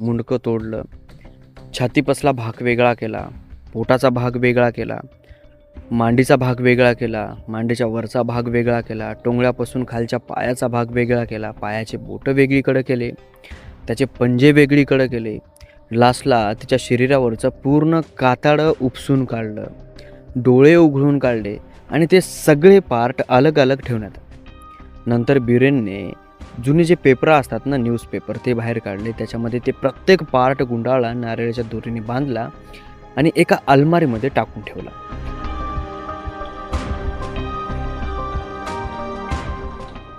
मुंडकं तोडलं. छातीपसला भाग वेगळा केला. पोटाचा भाग वेगळा केला. मांडीचा भाग वेगळा केला. मांडीच्या वरचा भाग वेगळा केला. टोंगळ्यापासून खालच्या पायाचा भाग वेगळा केला. पायाचे बोटं वेगळीकडे केले. त्याचे पंजे वेगळीकडे केले. लास्टला तिच्या शरीरावरचं पूर्ण कातडं उपसून काढलं. डोळे उघडून काढले आणि ते सगळे पार्ट अलग अलग ठेवण्यात नंतर बिरेनने जुने जे पेपर असतात ना न्यूजपेपर ते बाहेर काढले. त्याच्यामध्ये ते प्रत्येक पार्ट गुंडाळला नारळाच्या दोरीने बांधला आणि एका अलमारीमध्ये टाकून ठेवला.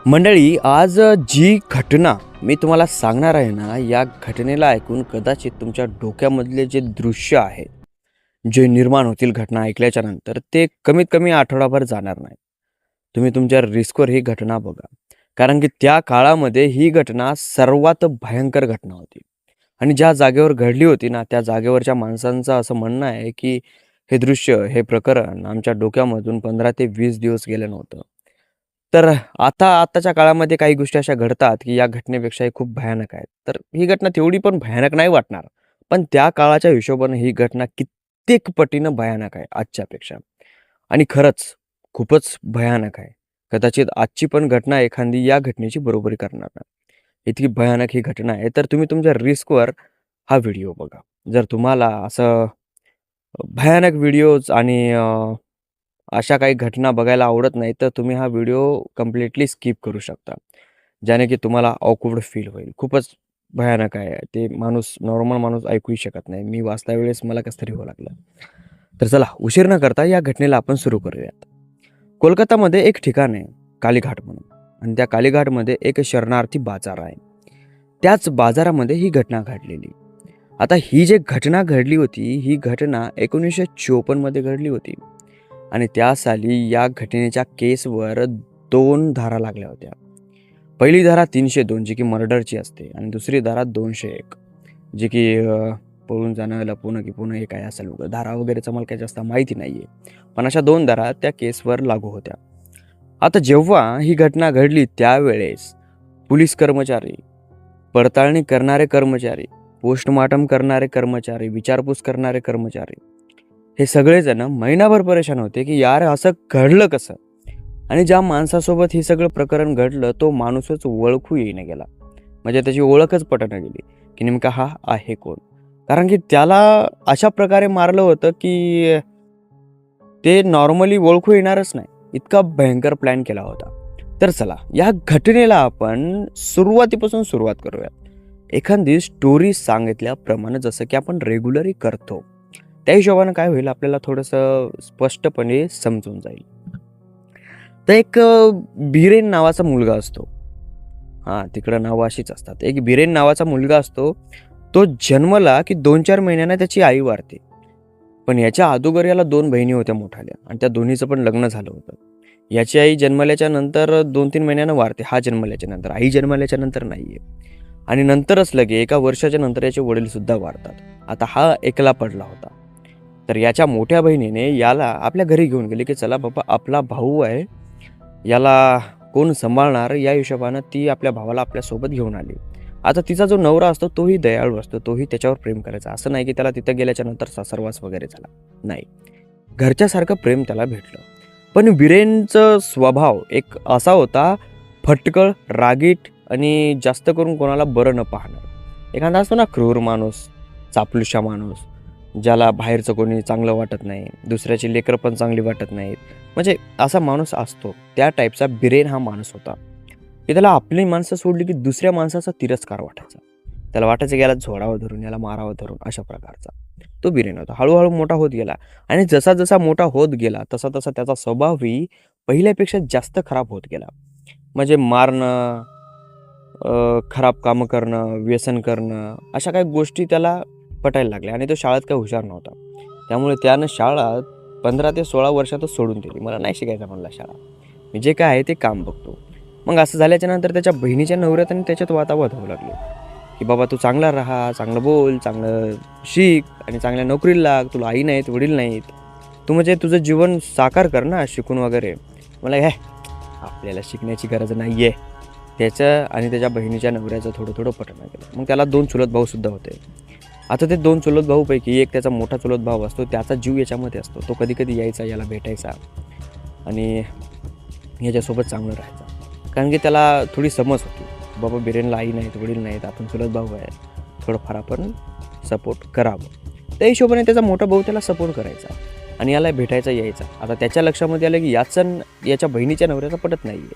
मंडळी आज जी घटना मी तुम्हाला सांगणार आहे ना या घटनेला ऐकून कदाचित तुमच्या डोक्यामधले जे दृश्य आहे जे निर्माण होतील घटना ऐकल्याच्या नंतर ते कमीत कमी आठवडाभर जाणार नाही. तुम्ही तुमच्या रिस्कवर ही घटना बघा. कारण की त्या काळामध्ये ही घटना सर्वात भयंकर घटना होती. आणि ज्या जागेवर घडली होती ना त्या जागेवरच्या माणसांचं असं म्हणणं आहे की हे दृश्य हे प्रकरण आमच्या डोक्यामधून पंधरा ते वीस दिवस गेलं नव्हतं. तर आता आताच्या काळामध्ये काही गोष्टी अशा घडतात की या घटनेपेक्षाही खूप भयानक आहेत. तर ही घटना तेवढी पण भयानक नाही वाटणार. पण त्या काळाच्या हिशोबाने ही घटना कित्येक पटीनं भयानक आहे आजच्यापेक्षा. आणि खरंच खूपच भयानक आहे. कदाचित आजची पण घटना एखादी या घटनेची बरोबरी करणार नाही. इतकी भयानक ही घटना आहे. तर तुम्ही तुमच्या रिस्कवर हा व्हिडिओ बघा. जर तुम्हाला असं भयानक व्हिडिओज आणि अशा काही घटना बघायला आवडत नाही तर तुम्ही हा व्हिडिओ कम्प्लिटली स्किप करू शकता. ज्याने की तुम्हाला ऑकवर्ड फील होईल. खूपच भयानक आहे. ते माणूस नॉर्मल माणूस ऐकूही शकत नाही. मी वाचता वेळेस मला कसं तरी हो लागलं. तर चला उशीर न करता या घटनेला आपण सुरू करूयात. कोलकातामध्ये एक ठिकाण आहे कालीघाट म्हणून. आणि त्या कालीघाटमध्ये एक शरणार्थी बाजार आहे. त्याच बाजारामध्ये ही घटना घडलेली. आता ही जी घटना घडली होती ही घटना एकोणीसशे चोपन्नमध्ये घडली होती. आणि त्या साली या घटनेच्या केसवर दोन धारा लागल्या होत्या. पहिली धारा तीनशे दोन जी की मर्डरची असते आणि दुसरी धारा दोनशे एक जी की पळून जाणं लपवणं की पुन्हा हे काय असेल वगैरे धारा वगैरेचं मला काही जास्त माहिती नाही आहे पण अशा दोन धारा त्या केसवर लागू होत्या. आता जेव्हा ही घटना घडली त्यावेळेस पोलीस कर्मचारी पडताळणी करणारे कर्मचारी पोस्टमॉर्टम करणारे कर्मचारी विचारपूस करणारे कर्मचारी हे सगळेजण महिनाभर परेशान होते की यार असं घडलं कसं? आणि ज्या माणसासोबत हे सगळं प्रकरण घडलं तो माणूसच ओळखू येईना गेला. म्हणजे त्याची ओळखच पटणं गेली की नेमका हा आहे कोण? कारण की त्याला अशा प्रकारे मारलं होतं की ते नॉर्मली ओळखू येणारच नाही. इतका भयंकर प्लॅन केला होता. तर चला या घटनेला आपण सुरुवातीपासून सुरुवात करूयात. एखादी स्टोरी सांगितल्याप्रमाणे जसं की आपण रेग्युलरी करतो त्या हिशोबानं काय होईल आपल्याला थोडंसं स्पष्टपणे समजून जाईल. तर एक बिरेन नावाचा मुलगा असतो. हां तिकडं नावं अशीच असतात. एक बिरेन नावाचा मुलगा असतो तो जन्मला की दोन चार महिन्यानं त्याची आई वारते. पण याच्या अगोदर याला दोन बहिणी होत्या मोठाल्या आणि त्या दोन्हीचं पण लग्न झालं होतं. याची आई जन्मल्याच्या नंतर दोन तीन महिन्यानं वारते हा जन्मल्याच्या नंतर आई जन्मल्याच्या नंतर नाही आहे आणि नंतरच लगे एका वर्षाच्या नंतर याचे वडीलसुद्धा वारतात. आता हा एकला पडला होता. तर याच्या मोठ्या बहिणीने याला आपल्या घरी घेऊन गेली की चला बाबा आपला भाऊ आहे. याला कोण सांभाळणार? या हिशोबानं ती आपल्या भावाला आपल्यासोबत घेऊन आली. आता तिचा जो नवरा असतो तोही दयाळू असतो. तोही त्याच्यावर प्रेम करायचा. असं नाही की त्याला तिथं गेल्याच्यानंतर सासरवास वगैरे झाला. नाही. घरच्यासारखं प्रेम त्याला भेटलं. पण विरेनचं स्वभाव एक असा होता फटकळ रागीट आणि जास्त करून कोणाला बरं न पाहणार. एखादा असतो ना क्रूर माणूस चापलुशा माणूस ज्याला बाहेरचं कोणी चांगलं वाटत नाही दुसऱ्याची लेकरं पण चांगली वाटत नाहीत. म्हणजे असा माणूस असतो. त्या टाईपचा बिरेन हा माणूस होता. की त्याला आपली माणसं सोडली की दुसऱ्या माणसाचा तिरस्कार वाटायचा. त्याला वाटायचं की याला झोडावं धरून याला मारावं धरून अशा प्रकारचा. तो बिरेन होता. हळूहळू मोठा होत गेला. आणि जसा जसा मोठा होत गेला तसा तसा त्याचा स्वभावही पहिल्यापेक्षा जास्त खराब होत गेला. म्हणजे मारणं खराब कामं करणं व्यसन करणं अशा काही गोष्टी त्याला पटायला लागल्या. आणि तो शाळेत काही हुशार नव्हता. त्यामुळे त्यानं शाळा पंधरा ते सोळा वर्षातच सोडून दिली. मला नाही शिकायचं म्हणला शाळा. मी जे काय आहे ते काम बघतो. मग असं झाल्याच्यानंतर त्याच्या बहिणीच्या नवऱ्यात आणि त्याच्यात वातावात होऊ लागले. की बाबा तू चांगला राहा चांगलं बोल चांगलं शिक आणि चांगल्या नोकरीला लाग तुला आई नाहीत वडील नाहीत. तू म्हणजे तुझं जीवन साकार कर ना शिकून वगैरे. मला हे आपल्याला शिकण्याची गरज नाही आहे त्याचं आणि त्याच्या बहिणीच्या नवऱ्याचं थोडं थोडं पटणं केलं मग त्याला दोन चुलत भाऊसुद्धा होते. आता ते दोन चुलत भाऊपैकी एक त्याचा मोठा चुलत भाऊ असतो त्याचा जीव याच्यामध्ये असतो. तो कधी कधी यायचा याला भेटायचा. आणि याच्यासोबत चांगलं राहायचं. कारण की त्याला थोडी समज होती. बाबा बिरेनला आई नाहीत वडील नाहीत आपण चुलत भाऊ आहे. थोडंफार आपण सपोर्ट करावं. त्या हिशोबाने त्याचा मोठा भाऊ त्याला सपोर्ट करायचा आणि याला भेटायचा यायचा. आता त्याच्या लक्षामध्ये आलं की याचं याच्या बहिणीच्या नवऱ्याचा पटत नाही आहे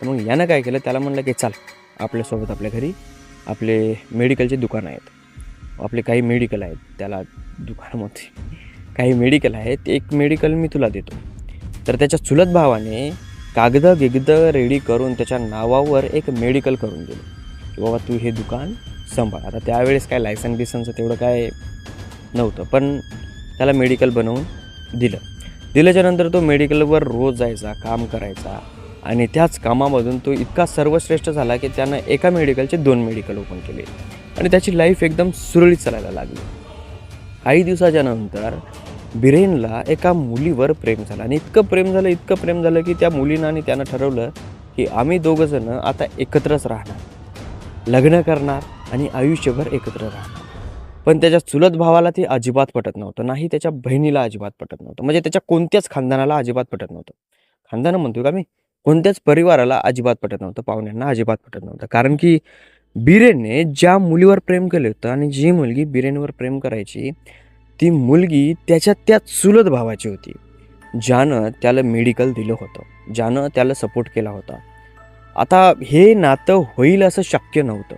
तर मग यानं काय केलं? त्याला म्हणलं की चाल आपल्यासोबत आपल्या घरी आपले मेडिकलचे दुकानं आहेत. आपले काही मेडिकल आहेत त्याला दुकानामध्ये. काही मेडिकल आहेत एक मेडिकल मी तुला देतो. तर त्याच्या चुलत भावाने कागदं गिगदं रेडी करून त्याच्या नावावर एक मेडिकल करून दिलं. की बाबा तू हे दुकान सांभाळ. आता त्यावेळेस काय लायसन बिसनचं तेवढं काय नव्हतं पण त्याला मेडिकल बनवून दिलं. दिल्याच्या नंतर तो मेडिकलवर रोज जायचा काम करायचा आणि त्याच कामामधून तो इतका सर्वश्रेष्ठ झाला की त्यानं एका मेडिकलचे दोन मेडिकल ओपन केले. आणि त्याची लाईफ एकदम सुरळीत चालायला लागली. काही दिवसाच्या नंतर बिरेनला एका मुलीवर प्रेम झालं. आणि इतकं प्रेम झालं इतकं प्रेम झालं की त्या मुलीनं आणि त्यानं ठरवलं की आम्ही दोघंजणं आता एकत्रच राहणार. लग्न करणार आणि आयुष्यभर एकत्र राहणार. पण त्याच्या चुलत भावाला ते अजिबात पटत नव्हतं. नाही त्याच्या बहिणीला अजिबात पटत नव्हतं. म्हणजे त्याच्या कोणत्याच खानदानाला अजिबात पटत नव्हतं. खानदानं म्हणतो का मी? कोणत्याच परिवाराला अजिबात पटत नव्हतं. पाहुण्यांना अजिबात पटत नव्हतं. कारण की बिरेनने ज्या मुलीवर प्रेम केलं होतं आणि जी मुलगी बिरेनवर प्रेम करायची ती मुलगी त्याच्या त्या चुलत भावाची होती ज्यानं त्याला मेडिकल दिलं होतं ज्यानं त्याला सपोर्ट केला होता. आता हे नातं होईल असं शक्य नव्हतं.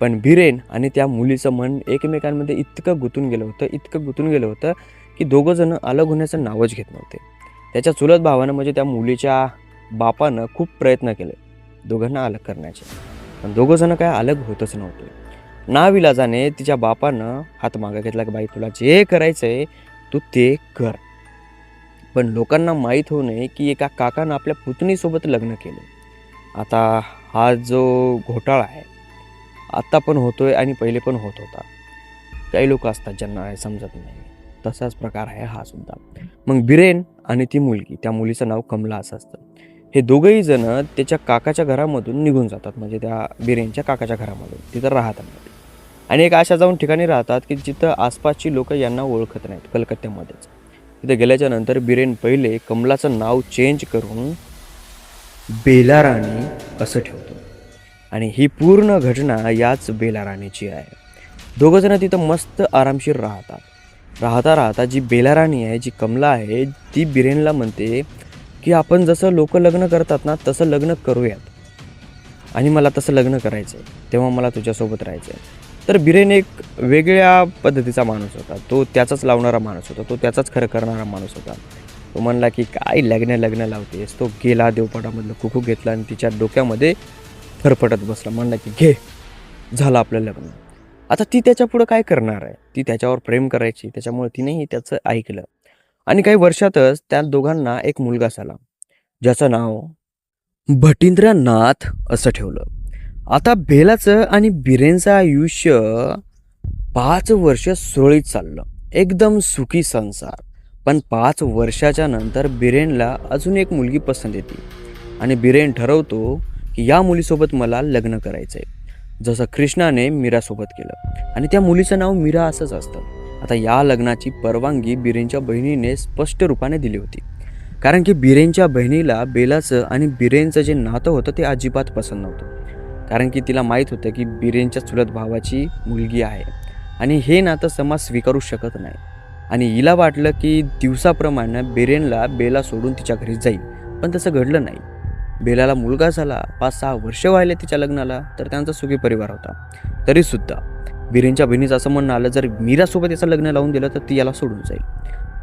पण बिरेन आणि त्या मुलीचं मन एकमेकांमध्ये इतकं गुंतून गेलं होतं इतकं गुंतून गेलं होतं की दोघंजणं अलग होण्याचं नावच घेत नव्हते. त्याच्या चुलत भावानं म्हणजे त्या मुलीच्या बापानं खूप प्रयत्न केले दोघांना अलग करण्याचे. पण दोघंजणं काय अलग होतच नव्हते. नाविलाजाने तिच्या बापानं हात मागं घेतला की बाई तुला जे करायचं आहे तू ते कर. पण लोकांना माहीत होऊ नये की एका काकानं आपल्या पुतणीसोबत लग्न केलं. आता हा जो घोटाळा आहे आत्ता पण होतोय आणि पहिले पण होत होता. काही लोक असतात ज्यांना समजत नाही. तसाच प्रकार आहे हा सुद्धा. मग बिरेन आणि ती मुलगी त्या मुलीचं नाव कमला असं असतं. हे दोघंही जण त्याच्या काकाच्या घरामधून निघून जातात. म्हणजे त्या बिरेनच्या काकाच्या घरामधून. तिथं राहतात. आणि एक अशा जाऊन ठिकाणी राहतात की जिथं आसपासची लोक यांना ओळखत नाहीत कलकत्त्यामध्येच. तिथे गेल्याच्यानंतर बिरेन पहिले कमलाचं नाव चेंज करून बेलाराणी असं ठेवतो. आणि ही पूर्ण घटना याच बेलाराणीची आहे. दोघंजणं तिथं मस्त आरामशीर राहतात. राहता राहता जी बेलाराणी आहे जी कमला आहे ती बिरेनला म्हणते की आपण जसं लोक लग्न करतात ना तसं लग्न करूयात. आणि मला तसं लग्न करायचं आहे तेव्हा मला तुझ्यासोबत राहायचं आहे तर बिरेन एक वेगळ्या पद्धतीचा माणूस होता. तो त्याचाच लावणारा माणूस होता. तो त्याचाच खरं करणारा माणूस होता. तो म्हणला की काय लग्न लग्न लावतेस? तो गेला देवपाटामधलं कुकू घेतला आणि तिच्या डोक्यामध्ये फरफटत बसला. म्हणला की घे झालं आपलं लग्न. आता ती त्याच्या पुढं काय करणार आहे? ती त्याच्यावर प्रेम करायची. त्याच्यामुळे तिनेही त्याचं ऐकलं. आणि काही वर्षातच त्या दोघांना एक मुलगा झाला. ज्याचं नाव भटींद्रनाथ असं ठेवलं. आता बेलाचं आणि बिरेनचं आयुष्य पाच वर्ष सुरळीत चाललं. एकदम सुखी संसार. पण पाच वर्षाच्या नंतर बिरेनला अजून एक मुलगी पसंत येते. आणि बिरेन ठरवतो की या मुलीसोबत मला लग्न करायचं आहे जसं कृष्णाने मीरासोबत केलं. आणि त्या मुलीचं नाव मीरा असंच असतं. आता या लग्नाची परवानगी बिरेनच्या बहिणीने स्पष्ट रूपाने दिली होती. कारण की बिरेनच्या बहिणीला बेलाचं आणि बिरेनचं जे नातं होतं ते अजिबात पसंत नव्हतं. कारण की तिला माहीत होतं की बिरेनच्या चुलत भावाची मुलगी आहे. आणि हे नातं समाज स्वीकारू शकत नाही. आणि हिला वाटलं की दिवसाप्रमाणे बिरेनला बेला सोडून तिच्या घरी जाईल. पण तसं घडलं नाही. बेलाला मुलगा झाला. पाच सहा वर्ष व्हायले तिच्या लग्नाला. तर त्यांचा सुखी परिवार होता. तरीसुद्धा बिरेनच्या बहिणीचं असं म्हणणं आलं जर मीरासोबत याचं लग्न लावून दिलं तर ती याला सोडून जाईल.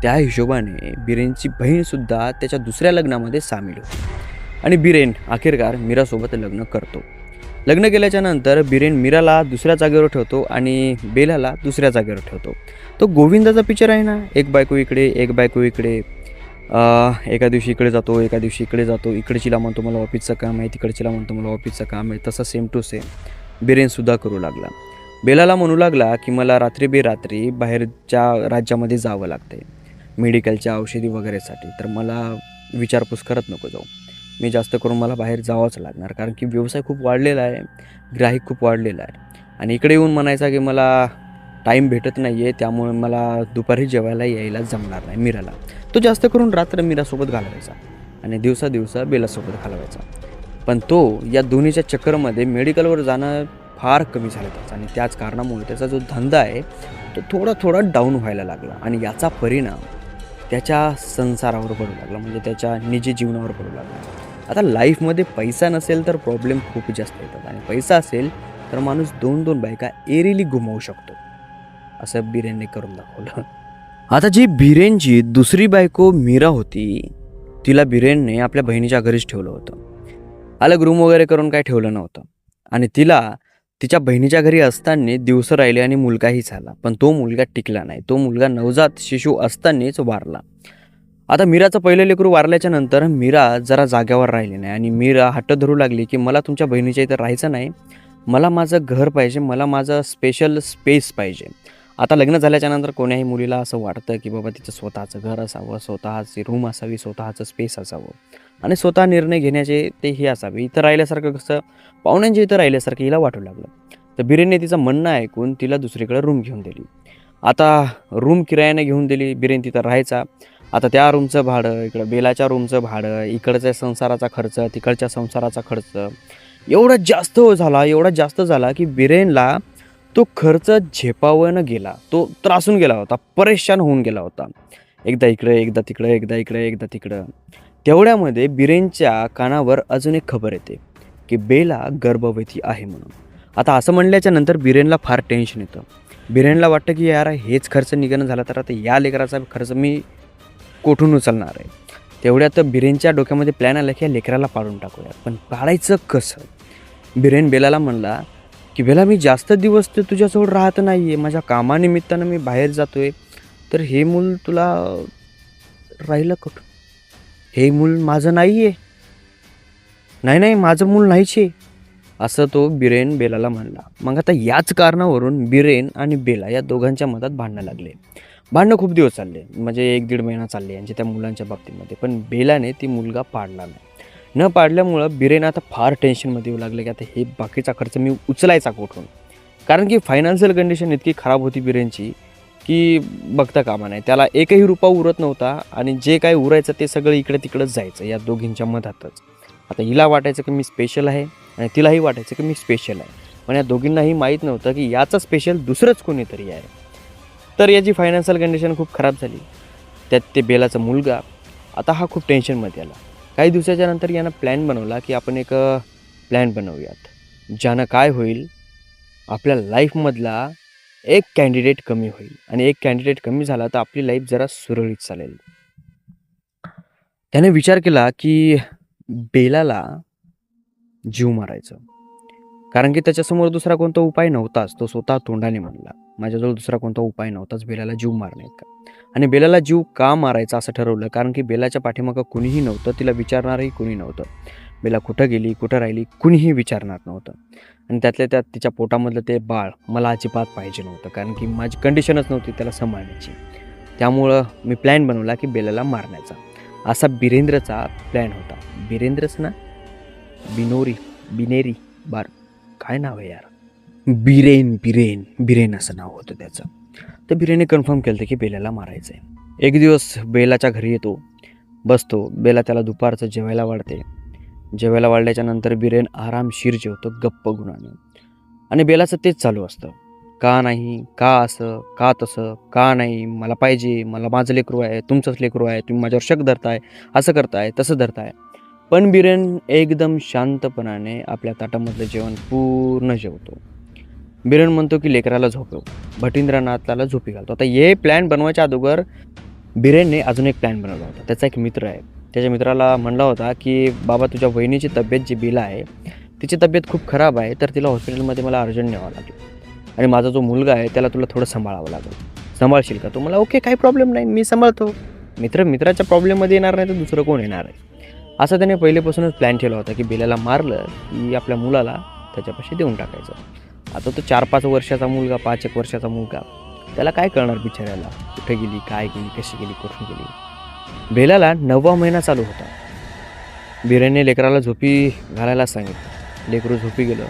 त्या हिशोबाने बिरेनची बहीणसुद्धा त्याच्या दुसऱ्या लग्नामध्ये सामील होती. आणि बिरेन आखिरकार मीरासोबत लग्न करतो. लग्न केल्याच्यानंतर बिरेन मीराला दुसऱ्या जागेवर ठेवतो आणि बेलाला दुसऱ्या जागेवर ठेवतो. तो गोविंदाचा पिक्चर आहे ना एक बायको इकडे एक बायको इकडे. एका दिवशी इकडे जातो एका दिवशी इकडे जातो. इकडचीला म्हणतो मला ऑफिसचं काम आहे तिकडचीला म्हणतो मला ऑफिसचं काम आहे. तसं सेम टू सेम बिरेनसुद्धा करू लागला. बेलाला म्हणू लागला की मला रात्री बेरात्री बाहेरच्या राज्यामध्ये जावं लागते मेडिकलच्या औषधी वगैरेसाठी. तर मला विचारपूस करत नको जाऊ. मी जास्त करून मला बाहेर जावंच लागणार. कारण की व्यवसाय खूप वाढलेला आहे ग्राहक खूप वाढलेला आहे. आणि इकडे येऊन म्हणायचा की मला टाईम भेटत नाही आहे त्यामुळे मला दुपारी जेवायला यायला जमणार नाही मीराला. तो जास्त करून रात्र मीरासोबत घालवायचा आणि दिवसा दिवसा बेलासोबत घालवायचा. पण तो या दोन्हीच्या चक्करमध्ये मेडिकलवर जाणं फार कमी झालं त्याचं आणि त्याच कारणामुळे त्याचा जो धंदा आहे तो थोडा थोडा डाऊन व्हायला लागला. आणि याचा परिणाम त्याच्या संसारावर पडू लागला. म्हणजे त्याच्या निजी जीवनावर पडू लागला. आता लाईफमध्ये पैसा नसेल तर प्रॉब्लेम खूप जास्त होतात आणि पैसा असेल तर माणूस दोन दोन बायका एरिली गुमावू शकतो. असं बिरेनने करून दाखवलं. आता जी बिरेनची दुसरी बायको मीरा होती तिला बिरेनने आपल्या बहिणीच्या घरीच ठेवलं होतं. अलग रूम वगैरे करून काय ठेवलं नव्हतं. आणि तिला तिच्या बहिणीच्या घरी असताना दिवस राहिले आणि मुलगाही झाला. पण तो मुलगा टिकला नाही. तो मुलगा नवजात शिशू असतानाच वारला. आता मीराचं पहिलं लेकरू वारल्याच्या नंतर मीरा जरा जाग्यावर राहिली नाही आणि मीरा हट्ट धरू लागली की मला तुमच्या बहिणीच्या इथं राहायचं नाही. मला माझं घर पाहिजे मला माझं स्पेशल स्पेस पाहिजे. आता लग्न झाल्याच्यानंतर कोण्याही मुलीला असं वाटतं की बाबा तिचं स्वतःचं घर असावं स्वतःची रूम असावी स्वतःचं स्पेस असावं. आणि स्वतः निर्णय घेण्याचे ते हे असावे. इथं राहिल्यासारखं कसं? पाहुण्यांच्या इथं राहिल्यासारखं हिला वाटू लागलं. तर बिरेनने तिचं म्हणणं ऐकून तिला दुसरीकडे रूम घेऊन दिली. आता रूम किरायाने घेऊन दिली बिरेन तिथं राहायचा. आता त्या रूमचं भाडं इकडं बेलाच्या रूमचं भाडं इकडच्या संसाराचा खर्च तिकडच्या संसाराचा खर्च. एवढा जास्त झाला एवढा जास्त झाला की बिरेनला तो खर्च झेपावनं गेला. तो त्रासून गेला होता परेशान होऊन गेला होता. एकदा इकडे एकदा तिकडं एकदा इकडे एकदा तिकडं. तेवढ्यामध्ये बिरेनच्या कानावर अजून एक खबर येते की बेला गर्भवती आहे म्हणून. आता असं म्हणल्याच्या नंतर बिरेनला फार टेन्शन येतं. बिरेनला वाटतं की यार हेच खर्च निघणं झाला तर आता या लेकराचा खर्च मी कोठून उचलणार आहे? तेवढ्यात बिरेनच्या डोक्यामध्ये प्लॅन आला की या लेकराला पाडून टाकूया पण पाडायचं कसं? बिरेन बेलाला म्हणला की बेला मी जास्त दिवस तर तुझ्याजवळ राहत नाही आहे माझ्या कामानिमित्तानं मी बाहेर जातो आहे तर हे मूल तुला राहिलं कुठं? हे मूल माझं नाही आहे नाही नाही माझं मूल नाहीच. आहे असं तो बिरेन बेलाला म्हणला. मग आता याच कारणावरून बिरेन आणि बेला या दोघांच्या मधात भांडणं लागले. भांडणं खूप दिवस चालले. म्हणजे एक दीड महिना चालले यांचे त्या मुलांच्या बाबतीमध्ये. पण बेलाने ती मुलगा पाडला नाही. न पाडल्यामुळं बिरेनं आता फार टेन्शनमध्ये येऊ लागले की आता हे बाकीचा खर्च मी उचलायचा कुठून? कारण की फायनान्शियल कंडिशन इतकी खराब होती बिरेनची की बघता कामा नाही त्याला एकही रुपया उरत नव्हता आणि जे काय उरायचं ते सगळं इकडे तिकडंच जायचं या दोघींच्या मधातच. आता हिला वाटायचं की मी स्पेशल आहे आणि तिलाही वाटायचं की मी स्पेशल आहे. पण या दोघींनाही माहीत नव्हतं की याचं स्पेशल दुसरंच कोणीतरी आहे. तर याची फायनान्शियल कंडिशन खूप खराब झाली. त्यात ते बेलाचा मुलगा आता हा खूप टेन्शनमध्ये आला. काही दिवसाच्या नंतर यानं प्लॅन बनवला की आपण एक प्लॅन बनवूयात. ज्यानं काय होईल आपल्या लाईफमधला एक कॅन्डिडेट कमी होईल. आणि एक कॅन्डिडेट कमी झाला तर आपली लाईफ जरा सुरळीत चालेल. त्याने विचार केला की बेलाला जीव मारायचं. कारण की त्याच्यासमोर दुसरा कोणता उपाय नव्हताच. तो स्वतः तोंडाने म्हणला. माझ्याजवळ दुसरा कोणता उपाय नव्हताच. बेलाला जीव मारण्यात का? आणि बेलाला जीव का मारायचा असं ठरवलं? कारण की बेलाच्या पाठीमागं कुणीही नव्हतं तिला विचारणारही कुणी नव्हतं. बेला कुठं गेली कुठं राहिली कुणीही विचारणार नव्हतं. आणि त्यातल्या त्यात तिच्या पोटामधलं ते बाळ मला अजिबात पाहिजे नव्हतं कारण की माझी कंडिशनच नव्हती त्याला सांभाळण्याची. त्यामुळं मी प्लॅन बनवला की बेलाला मारण्याचा. असा बिरेंद्रचा प्लॅन होता. बिरेंद्रच ना? बिनोरी बिनेरी बार. काय नाव आहे यार? बिरेन बिरेन बिरेन असं नाव होतं त्याचं. तर बिरेने कन्फर्म केलं होतं की बेलाला मारायचं आहे एक दिवस बेलाच्या घरी येतो बसतो बेला त्याला दुपारचं जेवायला वाढते. जेवायला वाढल्याच्या नंतर बिरेन आरामशीर जेवतो गप्प गुणाने. आणि बेलाचं तेच चालू असतं. का नाही का असं का तसं का नाही मला पाहिजे मला माझं लेकरू आहे तुमचंच लेकरू आहे तुम्ही माझ्यावर शक धरताय असं करताय तसं धरताय. पण बिरेन एकदम शांतपणाने आपल्या ताटामधलं जेवण पूर्ण जेवतो. बिरण म्हणतो की लेकराला झोपव. भटिंद्रनाथला झोपी घालतो. आता हे प्लॅन बनवायच्या अगोदर बिरेनने अजून एक प्लॅन बनवला होता. त्याचा एक मित्र आहे. त्याच्या मित्राला म्हणला होता की बाबा तुझ्या बहिणीची तब्येत जी बिला आहे तिची तब्येत खूप खराब आहे तर तिला हॉस्पिटलमध्ये मला अर्जंट न्यावं लागेल. आणि माझा जो मुलगा आहे त्याला तुला थोडं सांभाळावं लागेल. सांभाळशील का तो? मला ओके काही प्रॉब्लेम नाही. मी सांभाळतो. मित्र मित्राच्या प्रॉब्लेममध्ये येणार नाही तर दुसरं कोण येणार आहे? असं त्याने पहिलेपासूनच प्लॅन केला होता की बिलाला मारलं की आपल्या मुलाला त्याच्यापाशी देऊन टाकायचं. आता तो चार पाच वर्षाचा मुलगा पाच एक वर्षाचा मुलगा. त्याला काय कळणार बिचाऱ्याला? कुठे गेली काय गेली कशी गेली कुठून गेली? बेलाला नववा महिना चालू होता. बिरेनने लेकराला झोपी घालायला सांगितलं. लेकरू झोपी गेलं.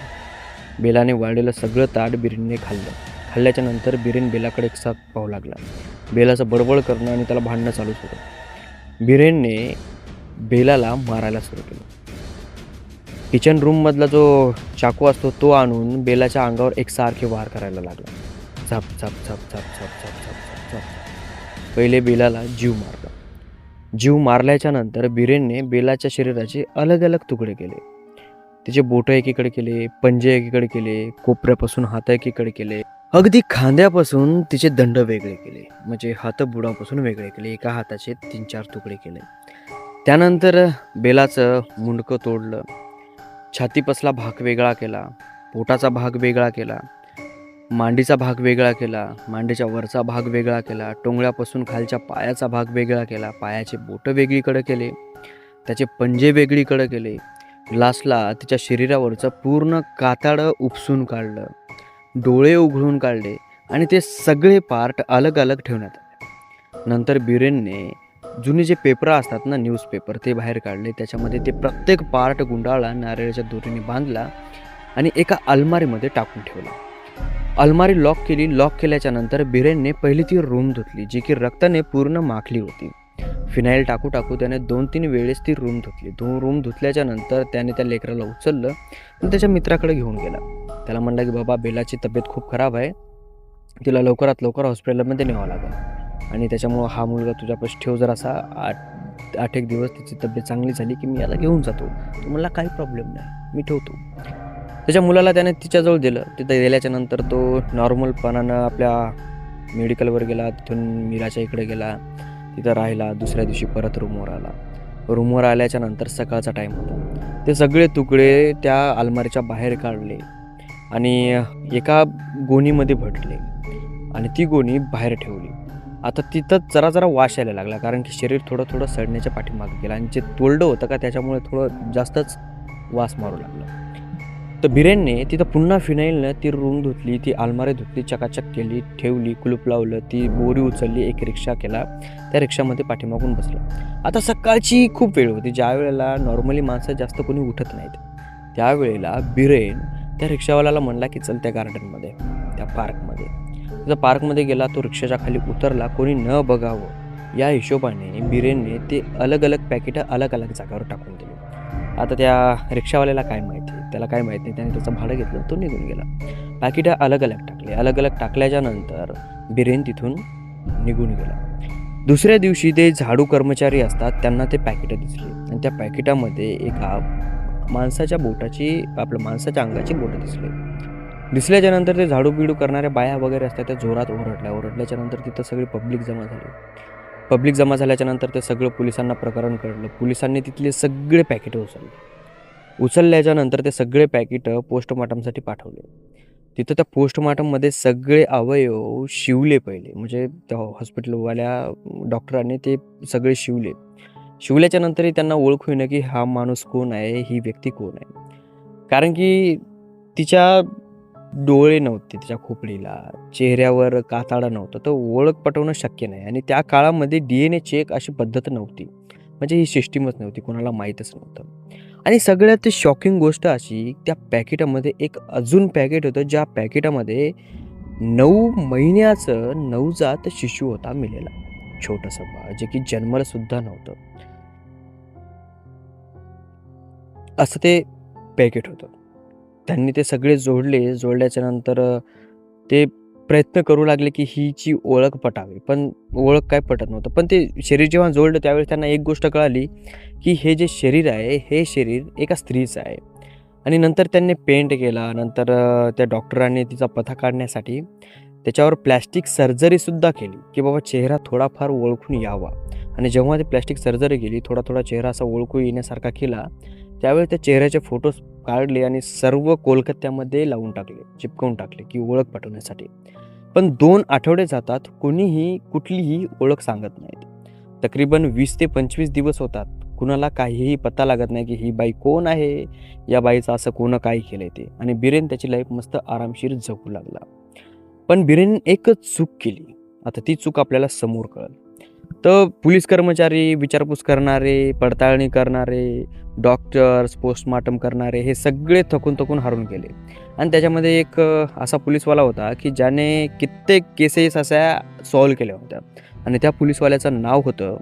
बेलाने वाढलेलं सगळं ताट बिरेनने खाल्लं. खाल्ल्याच्या नंतर बिरेन बेलाकडे एक साथ पाहू लागला. बेलाचं बडबड करणं आणि त्याला भांडणं चालूच होतं. बिरेनने बेलाला मारायला सुरू केलं. किचन रूममधला जो चाकू असतो तो आणून बेलाच्या अंगावर एकसारखे वार करायला लागला. झप झप झप झप झप झप झप झप झप. पहिले बेलाला जीव मारला. जीव मारल्याच्या नंतर बिरेनने बेलाच्या शरीराचे अलग अलग तुकडे केले. तिचे बोटं एकीकडे केले पंजे एकीकडे केले कोपऱ्यापासून हात एकीकडे केले. अगदी खांद्यापासून तिचे दंड वेगळे केले. म्हणजे हात बुडापासून वेगळे केले. एका हाताचे तीन चार तुकडे केले. त्यानंतर बेलाचं मुंडकं तोडलं. छातीपसला भाग वेगळा केला पोटाचा भाग वेगळा केला मांडीचा भाग वेगळा केला मांडीच्या वरचा भाग वेगळा केला टोंगळ्यापासून खालच्या पायाचा भाग वेगळा केला पायाचे बोटं वेगळीकडे केले त्याचे पंजे वेगळीकडे केले लास्टला तिच्या शरीरावरचं पूर्ण कातडं उपसून काढलं डोळे उघडून काढले आणि ते सगळे पार्ट अलग अलग ठेवण्यात आले. नंतर बिरेनने जुने जे पेपर असतात ना न्यूजपेपर ते बाहेर काढले. त्याच्यामध्ये ते प्रत्येक पार्ट गुंडाळा नारळाच्या दोरीने बांधला आणि एका अलमारीमध्ये टाकून ठेवला. अलमारी लॉक केली. लॉक केल्याच्यानंतर बिरेनने पहिली ती रूम धुतली जी की रक्ताने पूर्ण माखली होती. फिनाईल टाकू टाकू त्याने दोन तीन वेळेस ती रूम धुतली. दोन रूम धुतल्याच्या नंतर त्याने त्या लेकराला उचललं आणि त्याच्या मित्राकडे घेऊन गेला. त्याला म्हणलं की बाबा बेलाची तब्येत खूप खराब आहे. तिला लवकरात लवकर हॉस्पिटलमध्ये न्यावं लागेल. आणि त्याच्यामुळं हा मुलगा तुझ्यापास ठेव जर असा आठ आठ एक दिवस तिची तब्येत चांगली झाली की मी याला घेऊन जातो तो म्हणला काही प्रॉब्लेम नाही. मी ठेवतो. त्याच्या मुलाला त्याने तिच्याजवळ दिलं. तिथं दिल्याच्या नंतर तो नॉर्मलपणानं आपल्या मेडिकलवर गेला तिथून मीराच्या इकडे गेला तिथं राहिला. दुसऱ्या दिवशी परत रूमवर आला. रूमवर आल्याच्यानंतर सकाळचा टाईम होता. ते सगळे तुकडे त्या अलमारीच्या बाहेर काढले आणि एका गोणीमध्ये भटले आणि ती गोणी बाहेर ठेवली. आता तिथं जरा जरा वाश यायला लागला कारण की शरीर थोडं थोडं सडण्याच्या पाठीमागे गेलं आणि जे तोलडं होतं का त्याच्यामुळे थोडं जास्तच वास मारू लागलं. तर बिरेनने तिथं पुन्हा फिनाईलनं ती रूम धुतली ती अलमारी धुतली चकाचक केली ठेवली कुलूप लावलं ती बोरी उचलली एक रिक्षा केला त्या रिक्षामध्ये पाठीमागून बसलं. आता सकाळची खूप वेळ होती ज्या वेळेला नॉर्मली माणसं जास्त कोणी उठत नाहीत त्यावेळेला बिरेन त्या रिक्षावाल्याला म्हणला की चल त्या गार्डनमध्ये त्या पार्कमध्ये. तिथं पार्कमध्ये गेला तो रिक्षाच्या खाली उतरला कोणी न बघावं या हिशोबाने बिरेनने ते अलग अलग पॅकेटं अलग अलग जागावर टाकून दिली. आता त्या रिक्षावाल्याला काय माहिती? त्याला काय माहिती नाही. त्याने त्याचं भाडं घेतलं तो निघून गेला. पॅकेटं अलग अलग टाकले. अलग अलग टाकल्याच्या नंतर बिरेन तिथून निघून गेला. दुसऱ्या दिवशी ते झाडू कर्मचारी असतात त्यांना ते पॅकेटं दिसली. आणि त्या पॅकेटामध्ये एका माणसाच्या बोटाची आपल्या माणसाच्या अंगाची बोटं दिसली. दिसल्याच्या नंतर ते झाडू बिडू करणाऱ्या बाया वगैरे असतात त्या जोरात ओरडल्या. ओरडल्याच्या नंतर तिथं सगळी पब्लिक जमा झाली. पब्लिक जमा झाल्याच्यानंतर ते सगळं पोलिसांना प्रकरण कळलं. पोलिसांनी तिथले सगळे पॅकेटं उचलले. उचलल्याच्या नंतर ते सगळे पॅकेटं पोस्टमार्टमसाठी पाठवले. तिथं त्या पोस्टमार्टममध्ये सगळे अवयव शिवले पहिले. म्हणजे त्या हॉस्पिटलवाल्या डॉक्टरांनी ते सगळे शिवले. शिवल्याच्या नंतरही त्यांना ओळख होईना की हा माणूस कोण आहे ही व्यक्ती कोण आहे. कारण की तिच्या डोळे नव्हते तिच्या खोपडीला चेहऱ्यावर कातडा नव्हतं तर ओळख पटवणं शक्य नाही. आणि त्या काळामध्ये डी एन ए चेक अशी पद्धत नव्हती. म्हणजे ही सिस्टीमच नव्हती कोणाला माहीतच नव्हतं. आणि सगळ्यात शॉकिंग गोष्ट अशी त्या पॅकेटामध्ये एक अजून पॅकेट होतं ज्या पॅकेटामध्ये नऊ महिन्याचं नवजात शिशू होता मिलेला. छोटंसं बाळ जे की जन्मलं सुद्धा नव्हतं. असं ते पॅकेट होतं. त्यांनी ते सगळे जोडले जोडल्याच्या नंतर ते प्रयत्न करू लागले की हिची ओळख पटावी. पण ओळख काय पटत नव्हतं. पण ते शरीर जेव्हा जोडलं त्यावेळेस त्यांना एक गोष्ट कळाली की हे जे शरीर आहे हे शरीर एका स्त्रीचं आहे. आणि नंतर त्यांनी पेंट केला नंतर त्या डॉक्टरांनी तिचा पथा काढण्यासाठी त्याच्यावर प्लॅस्टिक सर्जरीसुद्धा केली की बाबा चेहरा थोडाफार ओळखून यावा. आणि जेव्हा ती प्लॅस्टिक सर्जरी केली थोडा थोडा चेहरा असा ओळखू येण्यासारखा केला त्यावेळी त्या चेहऱ्याचे फोटोज काढले आणि सर्व कोलकात्यामध्ये लावून टाकले चिपकवून टाकले की ओळख पटवण्यासाठी. पण दोन आठवडे जातात कोणीही कुठलीही ओळख सांगत नाहीत. तकरीबन वीस ते पंचवीस दिवस होतात. कुणाला काहीही पत्ता लागत नाही की ही बाई कोण आहे? या बाईचं असं कोणं काय केलं ते? आणि बिरेन त्याची लाईफ मस्त आरामशीर जगू लागला. पण बिरेन एकच चूक केली. आता ती चूक आपल्याला समोर कळल. तर पोलीस कर्मचारी विचारपूस करणारे पडताळणी करणारे डॉक्टर्स पोस्टमार्टम करणारे हे सगळे थकून थकून हारून गेले. आणि त्याच्यामध्ये एक असा पोलीसवाला होता की ज्याने कित्येक केसेस अशा सॉल्व केल्या होत्या. आणि त्या पोलीसवाल्याचं नाव होतं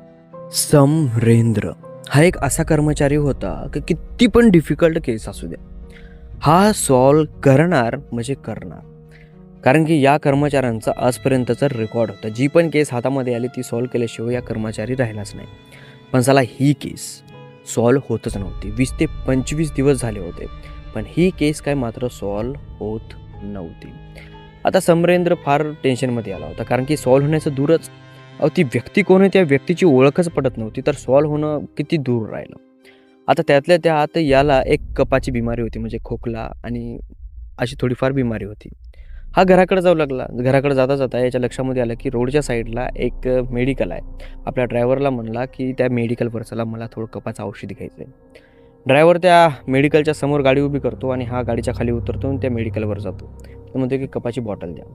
समरेंद्र. हा एक असा कर्मचारी होता की किती पण डिफिकल्ट केस असू द्या. हा सॉल्व करणार म्हणजे करणार. कारण की या कर्मचाऱ्यांचा आजपर्यंतचा रेकॉर्ड होता. जी पण केस हातामध्ये आली ती सॉल्व केल्याशिवाय या कर्मचारी राहिलाच नाही. पण चला ही केस सॉल्व होतच नव्हती. वीस ते पंचवीस दिवस झाले होते. पण ही केस काय मात्र सॉल्व होत नव्हती. आता समरेंद्र फार टेन्शनमध्ये आला होता. कारण की सॉल्व होण्याचं दूरच. अहो ती व्यक्ती कोण आहे? त्या व्यक्तीची ओळखच पडत नव्हती. तर सॉल्व होणं किती दूर राहिलं? आता त्यातल्या त्यात याला एक कपाची बिमारी होती. म्हणजे खोकला आणि अशी थोडीफार बिमारी होती. हा घराकडे जाऊ लागला. घराकडे जाता जाता याच्या लक्षामध्ये आलं की रोडच्या साईडला एक मेडिकल आहे. आपल्या ड्रायव्हरला म्हणला की त्या मेडिकल चला मला थोडं कपाचं औषध घ्यायचं आहे ड्रायव्हर त्या मेडिकलच्या समोर गाडी उभी करतो आणि हा गाडीच्या खाली उतरतो आणि त्या मेडिकलवर जातो. तो म्हणतो की कपाची बॉटल द्या.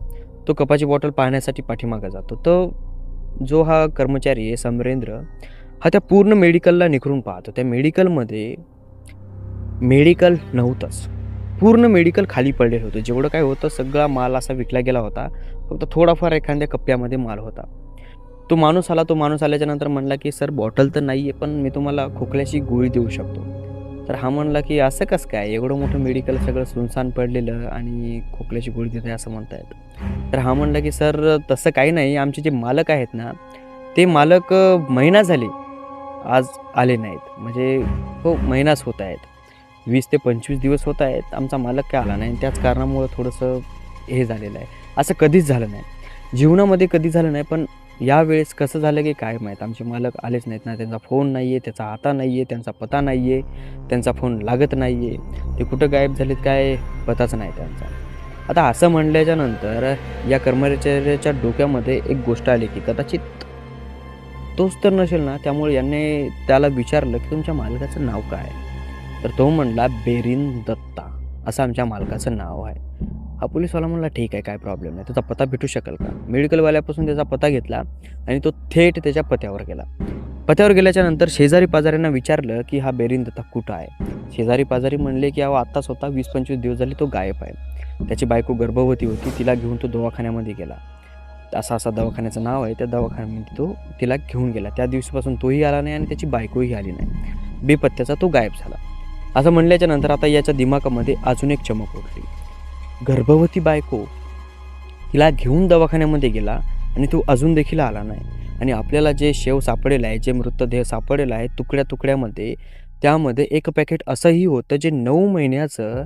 तो कपाची बॉटल पाहण्यासाठी पाठीमागं जातो. तो जो हा कर्मचारी आहे समरेंद्र हा त्या पूर्ण मेडिकलला निखरून पाहतो. त्या मेडिकलमध्ये मेडिकल नव्हतंच. पूर्ण मेडिकल खाली पडलेलं होतं. जेवढं काय होतं सगळा माल असा विकला गेला होता. फक्त थोडाफार एखाद्या कप्प्यामध्ये माल होता. तो माणूस आला तो माणूस आल्याच्यानंतर म्हणला की सर बॉटल तर नाही आहे पण मी तुम्हाला खोकल्याची गोळी देऊ शकतो. तर हा म्हणला की असं कसं काय? एवढं मोठं मेडिकल सगळं सुनसान पडलेलं आणि खोकल्याची गोळी देत आहे असं म्हणतायत. तर हा म्हणला की सर तसं काही नाही. आमचे जे मालक आहेत ना ते मालक महिना झाले आज आले नाहीत. म्हणजे हो महिनाच होत आहेत. वीस ते पंचवीस दिवस होत आहेत. आमचा मालक काय आला नाही. त्याच कारणामुळं थोडंसं हे झालेलं आहे. असं कधीच झालं नाही. जीवनामध्ये कधी झालं नाही पण यावेळेस कसं झालं की काय माहीत? आमचे मालक आलेच नाहीत ना. त्यांचा फोन नाही आहे त्याचा आता नाही आहे त्यांचा पत्ता नाही आहे त्यांचा फोन लागत नाही आहे ते कुठं गायब झालेत काय पताच नाही त्यांचा. आता असं म्हणल्याच्या नंतर या कर्मचाऱ्याच्या डोक्यामध्ये एक गोष्ट आली की कदाचित तोच तर नसेल ना. त्यामुळे यांनी त्याला विचारलं की तुमच्या मालकाचं नाव काय? तर तो म्हणला बेरिन दत्ता. असं आमच्या मालकाचं नाव आहे. हा पोलीसवाला म्हणला ठीक आहे काय प्रॉब्लेम नाही. त्याचा पत्ता भेटू शकेल का? मेडिकलवाल्यापासून त्याचा पत्ता घेतला आणि तो थेट त्याच्या पत्यावर गेला. पत्यावर गेल्याच्यानंतर शेजारी पाजाऱ्यांना विचारलं की हा बेरिन दत्ता कुठं आहे? शेजारी पाजारी म्हणले की अहो आत्ताच होता वीस पंचवीस दिवस झाले तो गायब आहे. त्याची बायको गर्भवती होती तिला घेऊन तो दवाखान्यामध्ये गेला. असा असा दवाखान्याचं नाव आहे त्या दवाखान्यामध्ये तो तिला घेऊन गेला. त्या दिवशीपासून तोही आला नाही आणि त्याची बायकोही आली नाही. बेपत्त्याचा तो गायब झाला. असं म्हणल्याच्या नंतर आता याच्या दिमागामध्ये अजून एक चमक उठली. गर्भवती बायको तिला घेऊन दवाखान्यामध्ये गेला आणि तो अजून देखील आला नाही. आणि आपल्याला जे शेव सापडेला आहे जे मृतदेह सापडेला आहे तुकड्या तुकड्यामध्ये त्यामध्ये एक पॅकेट असंही होतं जे नऊ महिन्याचं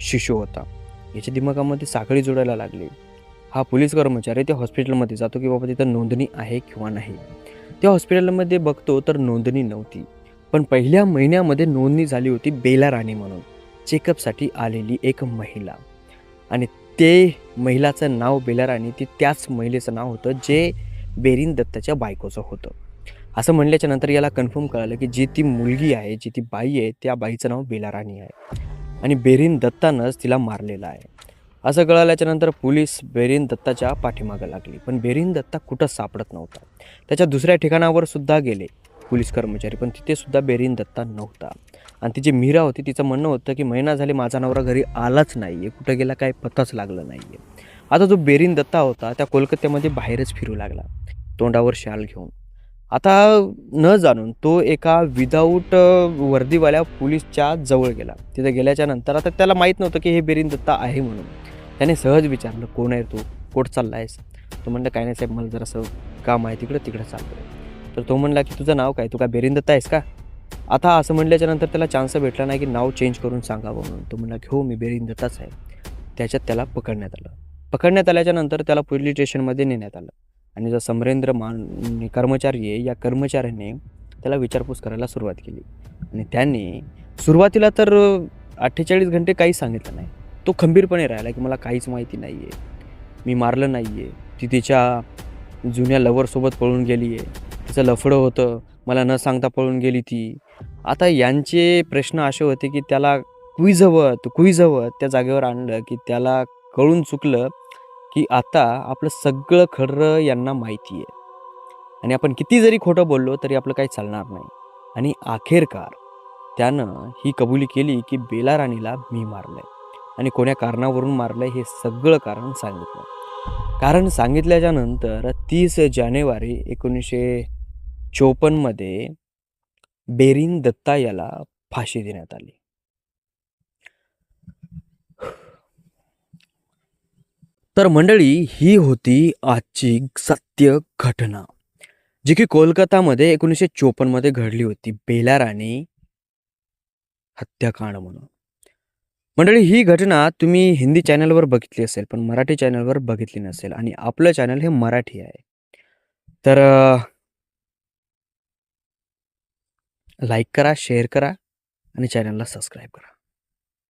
शिशू होता. याच्या दिमागामध्ये साखळी जोडायला लागली. हा पोलीस कर्मचारी त्या हॉस्पिटलमध्ये जातो की बाबा तिथं नोंदणी आहे किंवा नाही. त्या हॉस्पिटलमध्ये बघतो तर नोंदणी नव्हती. पण पहिल्या महिन्यामध्ये नोंदणी झाली होती बेला राणी म्हणून. चेकअपसाठी आलेली एक महिला. आणि ते महिलाचं नाव बेला राणी ती त्याच महिलेचं नाव होतं जे बेरीन दत्ताच्या बायकोचं होतं. असं म्हणल्याच्या नंतर याला कन्फर्म कळालं की जी ती मुलगी आहे जी ती बाई आहे त्या बाईचं नाव बेला राणी आहे. आणि बेरीन दत्तानंच तिला मारलेलं आहे. असं कळाल्याच्या नंतर पोलीस बेरीन दत्ताच्या पाठीमागं लागली. पण बेरीन दत्ता कुठं सापडत नव्हता. त्याच्या दुसऱ्या ठिकाणावर सुद्धा गेले. पोलीस कर्मचारी पण तिथेसुद्धा बेरीन दत्ता नव्हता. आणि तिची मीरा होती तिचं म्हणणं होतं की महिना झाले माझा नवरा घरी आलाच नाही आहे कुठं गेला काय पत्ताच लागलं नाही आहे आता जो बेरीन दत्ता होता त्या कोलकात्यामध्ये बाहेरच फिरू लागला तोंडावर शाल घेऊन. आता न जाणून तो एका विदाऊट वर्दीवाल्या पोलीसच्या जवळ गेला. तिथे गेल्याच्यानंतर आता त्याला माहीत नव्हतं की हे बेरीन दत्ता आहे म्हणून. त्याने सहज विचारलं कोण आहे तू? कोठ चालला आहेस तो म्हणलं काय नाही साहेब मला जरासं काम आहे तिकडं तिकडं चाललं तर तो म्हणला की तुझं नाव काय? तू काय बेरिंदत्ता आहेस का? आता असं म्हणल्याच्या नंतर त्याला चान्स भेटला नाही की नाव चेंज करून सांगावं म्हणून. तो म्हणला की हो मी बेरिंदत्ताच आहे. त्याच्यात त्याला पकडण्यात आलं. पकडण्यात आल्याच्यानंतर त्याला पोलीस स्टेशनमध्ये नेण्यात आलं. आणि जो समरेंद्र मान कर्मचारी आहे या कर्मचाऱ्याने त्याला विचारपूस करायला सुरुवात केली. आणि त्यांनी सुरुवातीला तर अठ्ठेचाळीस घंटे काहीच सांगितलं नाही. तो खंबीरपणे राहिला की मला काहीच माहिती नाही आहे मी मारलं नाही आहे ती तिच्या जुन्या लवरसोबत पळून गेली आहे. तिचं लफडं होतं मला न सांगता पळून गेली ती. आता यांचे प्रश्न असे होते की त्याला कुईजवत कुईजवत त्या जागेवर आणलं की त्याला कळून चुकलं की आता आपलं सगळं खरं यांना माहिती आहे. आणि आपण किती जरी खोटं बोललो तरी आपलं काही चालणार नाही. आणि अखेरकार त्यानं ही कबुली केली की बेला राणीला मी मारलंय. आणि कोण्या कारणावरून मारलंय हे सगळं कारण सांगितलं. कारण सांगितल्याच्या नंतर तीस जानेवारी एकोणीसशे चोपन्नमध्ये बेरीन दत्ता याला फाशी देण्यात आली. तर मंडळी ही होती आजची सत्य घटना जी की कोलकातामध्ये एकोणीसशे चोपन्नमध्ये घडली होती. बेलाराणी हत्याकांड म्हणून. मंडळी ही घटना तुम्ही हिंदी चॅनलवर बघितली असेल पण मराठी चॅनलवर बघितली नसेल आणि आपलं चॅनल हे मराठी आहे. तर लाईक करा शेअर करा आणि चॅनलला सबस्क्राईब करा.